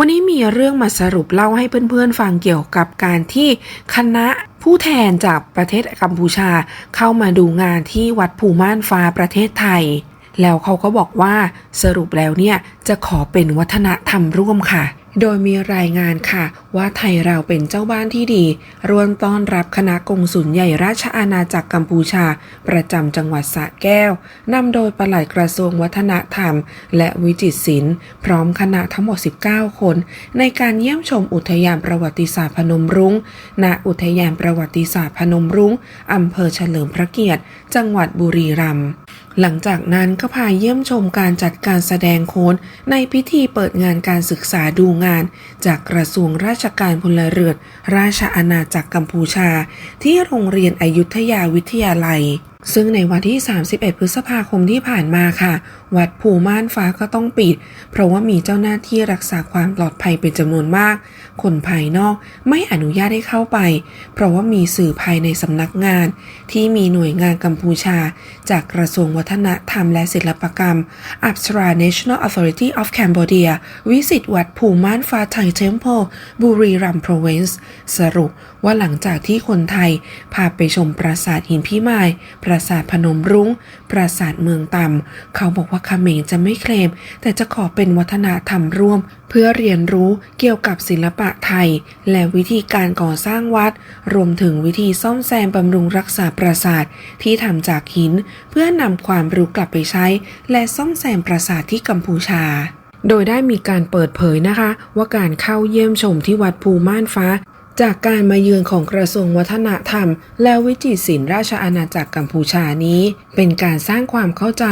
วันนี้มีเรื่องมาสรุปเล่าให้เพื่อนๆฟังเกี่ยวกับการที่คณะผู้แทนจากประเทศกัมพูชาเข้ามาดูงานที่วัดภูม่านฟ้าประเทศไทย แล้วเขาก็บอกว่าสรุปแล้วเนี่ยจะขอเป็นวัฒนธรรมร่วมค่ะ โดยมีรายงานค่ะ ว่าไทยเราเป็นเจ้าบ้านที่ดี ร่วมต้อนรับคณะกงสุลใหญ่ราชอาณาจักรกัมพูชา ประจำจังหวัดสระแก้ว นำโดยปลัดกระทรวงวัฒนธรรม และวิจิตรศิลป์ พร้อมคณะทั้งหมด 19 คน ในการเยี่ยมชมอุทยานประวัติศาสตร์พนมรุง้ง ณ อุทยานประวัติศาสตร์พนมรุง้งอำเภอเฉลิมพระเกียรติ จังหวัดบุรีรัมย์ หลังจากนั้นก็พาเยี่ยมชมการจัดการแสดงโขนในพิธีเปิดงานการศึกษาดูงาน จากกระทรวงราชการพลเรือนราชอาณาจักรกัมพูชา ที่โรงเรียนอยุธยาวิทยาลัย ซึ่งในวันที่ 31 พฤษภาคมที่ผ่านมาค่ะ วัดภูม่านฟ้าก็ต้องปิด เพราะว่ามีเจ้าหน้าที่รักษาความปลอดภัยเป็นจำนวนมาก คนภายนอกไม่อนุญาตให้เข้าไป เพราะว่ามีสื่อภายในสำนักงาน ที่มีหน่วยงานกัมพูชา จากกระทรวงวัฒนธรรมและศิลปกรรม Apsara National Authority of Cambodia วิสิตวัดภูม่านฟ้าไทยเทมเพลบุรีรัมย์ province สรุปว่าหลังจากที่คนไทยพาไปชมปราสาทหินพิมายปราราสาทพนมรุง้ง ปราสาทเมืองต่ำ เขาบอกว่าเขมรจะไม่เคลม แต่จะขอเป็นวัฒนธรรมร่วม เพื่อเรียนรู้เกี่ยวกับศิลปะไทย และวิธีการก่อสร้างวัด รวมถึงวิธีซ่อมแซมบำรุงรักษาปราสาทที่ทำจากหิน เพื่อนำความรู้กลับไปใช้ และซ่อมแซมปราสาทที่กัมพูชาโดยได้มีการเปิดเผยนะคะ ว่าการเข้าเยี่ยมชมที่วัดภูม่านฟ้า จากการมาเยือนของกระทรวงวัฒนธรรม และวิจิตรศิลป์ราชอาณาจักรกัมพูชานี้ เป็นการสร้างความเข้าใจ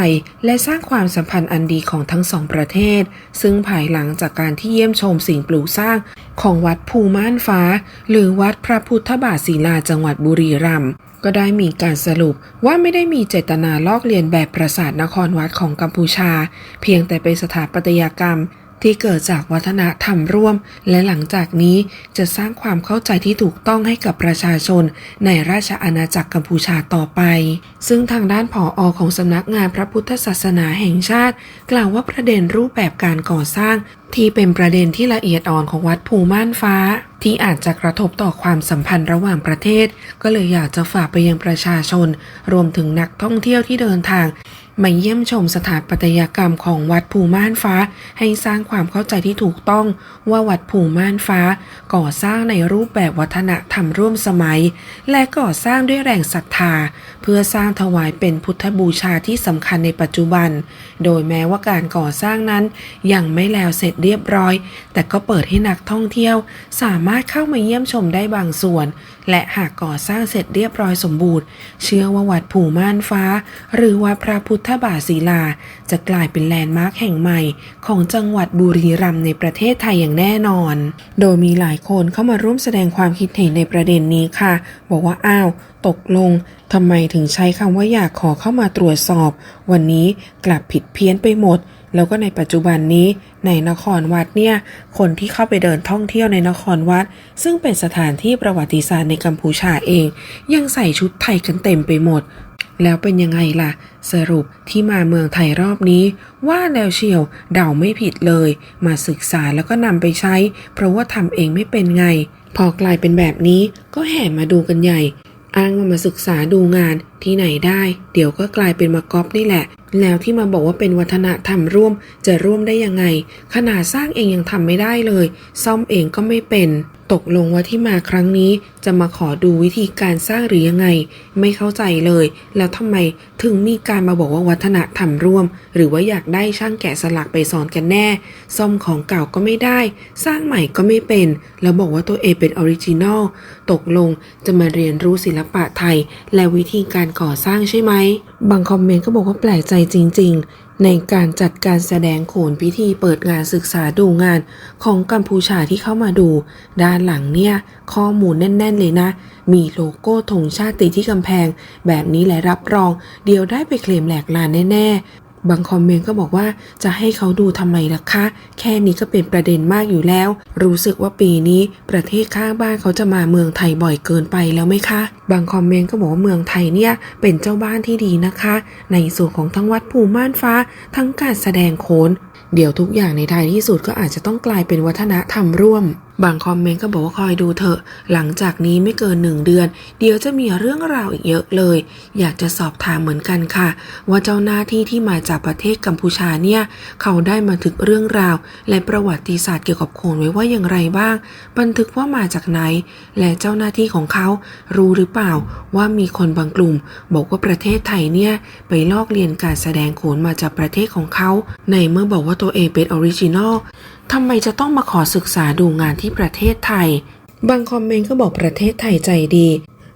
และสร้างความสัมพันธ์อันดีของทั้งสองประเทศ ซึ่งภายหลังจากการที่เยี่ยมชมสิ่งปลูกสร้าง ของวัดภูม่านฟ้า หรือวัดพระพุทธบาทศิลาจังหวัดบุรีรัมย์ก็ได้มีการสรุปว่าไม่ได้มีเจตนาลอกเลียนแบบปราสาทนครวัดของกัมพูชา เพียงแต่เป็นสถาปัตยกรรม ที่เกิดจากวัฒนธรรมร่วม และหลังจากนี้จะสร้างความเข้าใจที่ถูกต้องให้กับประชาชน ในราชอาณาจักรกัมพูชาต่อไป ซึ่งทางด้านผออของสำนักงานพระพุทธศาสนาแห่งชาติ กล่าวว่าประเด็นรูปแบบการก่อสร้าง ที่เป็นประเด็นที่ละเอียดอ่อนของวัดภูม่านฟ้า ที่อาจจะกระทบต่อความสัมพันธ์ระหว่างประเทศ ก็เลยอยากจะฝากไปยังประชาชน รวมถึงนักท่องเที่ยวที่เดินทาง มาเยี่ยมชมสถาปัตยกรรมของวัดภูม่านฟ้า ให้สร้างความเข้าใจที่ถูกต้องว่าวัดภูม่านฟ้า ก่อสร้างในรูปแบบวัฒนธรรมร่วมสมัย และก่อสร้างด้วยแรงศรัทธา เพื่อสร้างถวายเป็นพุทธบูชาที่สำคัญในปัจจุบัน โดยแม้ว่าการก่อสร้างนั้น ยังไม่แล้วเสร็จเรียบร้อย แต่ก็เปิดให้นักท่องเที่ยว สามารถเข้ามาเยี่ยมชมได้บางส่วน และหากก่อสร้างเสร็จเรียบร้อยสมบูรณ์ เชื่อว่าวัดภูม่านฟ้า หรือวัดพระพุทธบาทศิลา จะกลายเป็นแลนด์มาร์คแห่งใหม่ ของจังหวัดบุรีรัมย์ในประเทศไทยอย่างแน่นอน โดยมีหลายคนเข้ามาร่วมแสดงความคิดเห็นในประเด็นนี้ค่ะ บอกว่าอ้าวตกลงทำไมถึงใช้คำว่าอยากขอเข้ามาตรวจสอบ วันนี้กลับผิดเพี้ยนไปหมด แล้วก็ในปัจจุบันนี้ในนครวัดเนี่ย คนที่เข้าไปเดินท่องเที่ยวในนครวัด ซึ่งเป็นสถานที่ประวัติศาสตร์ในกัมพูชาเอง ยังใส่ชุดไทยกันเต็มไปหมด แล้วเป็นยังไงล่ะ สรุปที่มาเมืองไทยรอบนี้ ว่าแล้วเชียวเดาไม่ผิดเลย มาศึกษาแล้วก็นำไปใช้ เพราะว่าทำเองไม่เป็นไง พอกลายเป็นแบบนี้ก็แห่มาดูกันใหญ่ อ้างว่ามาศึกษาดูงานที่ไหนได้ เดี๋ยวก็กลายเป็นมาก๊อปนี่แหละ แล้วที่มาบอกว่าเป็นวัฒนธรรมร่วมจะร่วมได้ยังไง ขนาดสร้างเองยังทำไม่ได้เลย ซ่อมเองก็ไม่เป็น ตกลงว่าที่มาครั้งนี้จะมาขอดูวิธีการสร้างหรือยังไง ไม่เข้าใจเลย แล้วทำไมถึงมีการมาบอกว่าวัฒนธรรมร่วม หรือว่าอยากได้ช่างแกะสลักไปสอนกันแน่ ซ่อมของเก่าก็ไม่ได้ สร้างใหม่ก็ไม่เป็น แล้วบอกว่าตัวเองเป็นออริจินอลตกลงจะมาเรียนรู้ศิลปะไทย และวิธีการก่อสร้างใช่ไหมบางคอมเมนต์ก็บอกว่าแปลกใจจริง ๆ ในการจัดการแสดงโขนพิธีเปิดงานศึกษาดูงานของกัมพูชาที่เข้ามาดู ด้านหลังเนี่ย ข้อมูลแน่น ๆ เลยนะ มีโลโก้ธงชาติที่กำแพง แบบนี้แหละรับรอง เดี๋ยวได้ไปเคลมแหลกลานแน่ ๆ บางคอมเมนต์ก็บอกว่าจะให้เขาดูทำไมล่ะคะ แค่นี้ก็เป็นประเด็นมากอยู่แล้ว รู้สึกว่าปีนี้ประเทศข้างบ้านเขาจะมาเมืองไทยบ่อยเกินไปแล้วไหมคะ บางคอมเมนต์ก็บอกว่าเมืองไทยเนี่ยเป็นเจ้าบ้านที่ดีนะคะ ในส่วนของทั้งวัดภูม่านฟ้า ทั้งการแสดงโขน เดี๋ยวทุกอย่างในท้ายที่สุดก็อาจจะต้องกลายเป็นวัฒนธรรมร่วม บางคอมเมนต์ก็บอกว่าคอยดูเถอะ หลังจากนี้ไม่เกินหนึ่งเดือน เดี๋ยวจะมีเรื่องราวอีกเยอะเลย อยากจะสอบถามเหมือนกันค่ะ ว่าเจ้าหน้าที่ที่มาจากประเทศกัมพูชาเนี่ย เขาได้มาถึกเรื่องราว และประวัติศาสตร์เกี่ยวกับโขนไว้ว่าอย่างไรบ้าง บันทึกว่ามาจากไหน และเจ้าหน้าที่ของเขารู้หรือเปล่าว่ามีคนบางกลุ่ม บอกว่าประเทศไทยเนี่ยไปลอกเรียนการแสดงโขนมาจากประเทศของเขา ในเมื่อบอกว่าตัวเองเป็นออริจินอล ทำไมจะต้องมาขอศึกษาดูงานที่ประเทศไทย บางคอมเมนต์ก็บอกประเทศไทยใจดี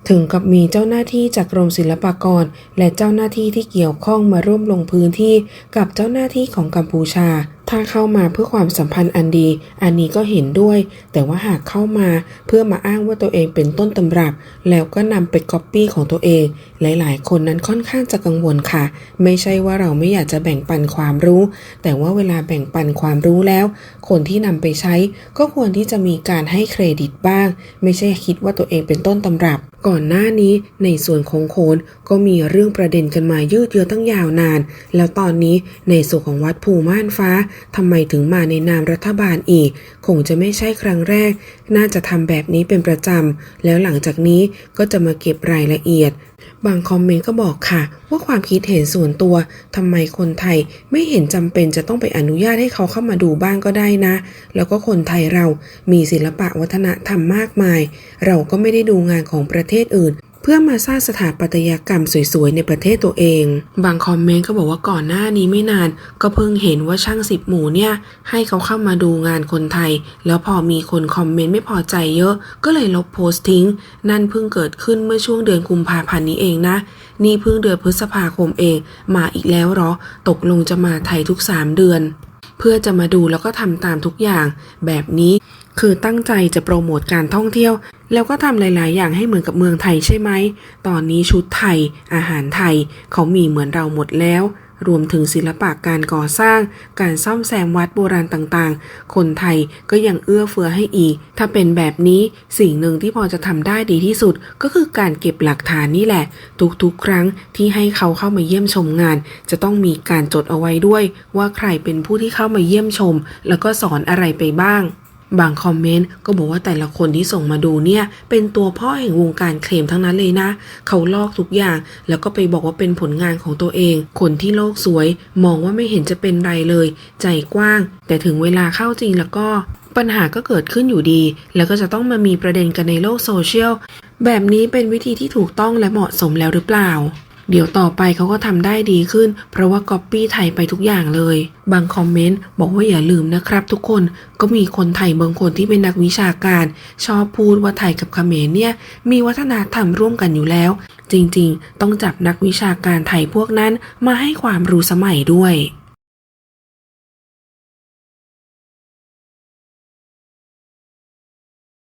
ถึงกับมีเจ้าหน้าที่จากกรมศิลปากร และเจ้าหน้าที่ที่เกี่ยวข้องมาร่วมลงพื้นที่กับเจ้าหน้าที่ของกัมพูชา ถ้าเข้ามาเพื่อความสัมพันธ์อันดี อันนี้ก็เห็นด้วย แต่ว่าหากเข้ามาเพื่อมาอ้างว่าตัวเองเป็นต้นตำรับ แล้วก็นำไปก๊อปปี้ของตัวเอง หลาย ๆ คนนั้นค่อนข้างจะกังวลค่ะ ไม่ใช่ว่าเราไม่อยากจะแบ่งปันความรู้ แต่ว่าเวลาแบ่งปันความรู้แล้ว คนที่นำไปใช้ก็ควรที่จะมีการให้เครดิตบ้าง ไม่ใช่คิดว่าตัวเองเป็นต้นตำรับ ก่อนหน้านี้ในส่วนของโขนก็มีเรื่องประเด็นกันมายืดเยื้อตั้งยาวนาน แล้วตอนนี้ในส่วนของวัดภูม่านฟ้าทำไมถึงมาในนามรัฐบาลอีก คงจะไม่ใช่ครั้งแรก น่าจะทำแบบนี้เป็นประจำ แล้วหลังจากนี้ก็จะมาเก็บรายละเอียด บางคอมเมนต์ก็บอกค่ะ ว่าความคิดเห็นส่วนตัวทำไมคนไทยไม่เห็นจำเป็นจะต้องไปอนุญาตให้เขาเข้ามาดูบ้างก็ได้นะ แล้วก็คนไทยเรามีศิลปะวัฒนธรรมมากมาย เราก็ไม่ได้ดูงานของประเทศอื่น เพื่อมาสร้างสถาปัตยกรรมสวยๆในประเทศตัวเอง บางคอมเมนต์ก็บอกว่าก่อนหน้านี้ไม่นาน ก็เพิ่งเห็นว่าช่างสิบหมูเนี่ยให้เขาเข้ามาดูงานคนไทย แล้วพอมีคนคอมเมนต์ไม่พอใจเยอะ ก็เลยลบโพสต์ทิ้ง นั่นเพิ่งเกิดขึ้นเมื่อช่วงเดือนกุมภาพันธ์นี้เองนะ นี่เพิ่งเดือนพฤษภาคมเอง มาอีกแล้วเหรอ ตกลงจะมาไทยทุกสามเดือน เพื่อจะมาดูแล้วก็ทำตามทุกอย่าง แบบนี้ คือตั้งใจจะโปรโมทการท่องเที่ยว แล้วก็ทำหลาย ๆ อย่างให้เหมือนกับเมืองไทยใช่ไหม ตอนนี้ชุดไทย อาหารไทย เขามีเหมือนเราหมดแล้ว รวมถึงศิลปะการก่อสร้าง การซ่อมแซมวัดโบราณต่าง ๆ คนไทยก็ยังเอื้อเฟื้อให้อีก ถ้าเป็นแบบนี้สิ่งหนึ่งที่พอจะทำได้ดีที่สุด ก็คือการเก็บหลักฐานนี่แหละ ทุก ๆ ครั้งที่ให้เขาเข้ามาเยี่ยมชมงาน จะต้องมีการจดเอาไว้ด้วย ว่าใครเป็นผู้ที่เข้ามาเยี่ยมชม แล้วก็สอนอะไรไปบ้าง บางคอมเมนต์ก็บอกว่าแต่ละคนที่ส่งมาดูเนี่ย เป็นตัวพ่อแห่งวงการเคลมทั้งนั้นเลยนะ เขาลอกทุกอย่าง แล้วก็ไปบอกว่าเป็นผลงานของตัวเอง คนที่โลกสวย มองว่าไม่เห็นจะเป็นไรเลย ใจกว้าง แต่ถึงเวลาเข้าจริงแล้วก็ปัญหาก็เกิดขึ้นอยู่ดี แล้วก็จะต้องมามีประเด็นกันในโลกโซเชียลแบบนี้เป็นวิธีที่ถูกต้องและเหมาะสมแล้วหรือเปล่า เดี๋ยวต่อไปเขาก็ทำได้ดีขึ้น เพราะว่าก๊อปปี้ไทยไปทุกอย่างเลย บางคอมเมนต์บอกว่าอย่าลืมนะครับ ทุกคนก็มีคนไทยบางคนที่เป็นนักวิชาการ ชอบพูดว่าไทยกับเขมรเนี่ยมีวัฒนธรรมร่วมกันอยู่แล้ว จริงๆ ต้องจับนักวิชาการไทยพวกนั้นมาให้ความรู้สมัยด้วย